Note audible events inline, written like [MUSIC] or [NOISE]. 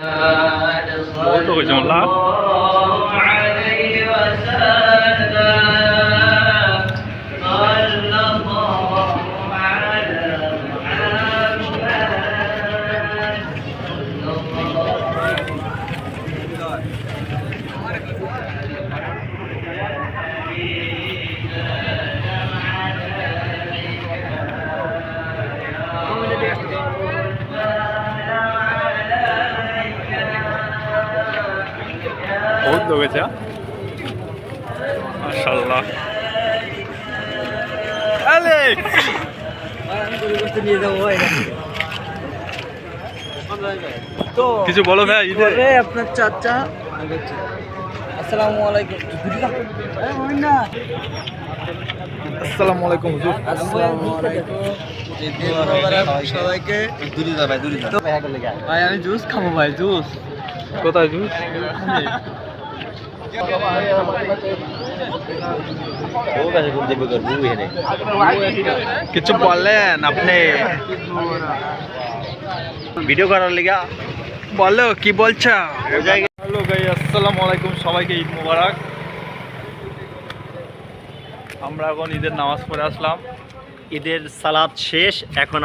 我都会这拉。আছে। মাশাআল্লাহ। অ্যালেক্স তো কিছু বলো ভাই আপনার চাচা? আসসালামু আলাইকুম। আসসালামু আলাইকুম হুজুর। আসসালামু আলাইকুম। সবাইকে। ভাই আমি জুস খাব ভাই জুস। কোথায় জুস? [LAUGHS] কিছু বললেন আপনি। ভিডিও করার লিগা। বলো, কি বলছো? হ্যালো গাই আসসালামু আলাইকুম, সবাইকে ঈদ মুবারক। আমরা এখন ঈদের নামাজ পড়ে আসলাম। ঈদের সালাদ শেষ, এখন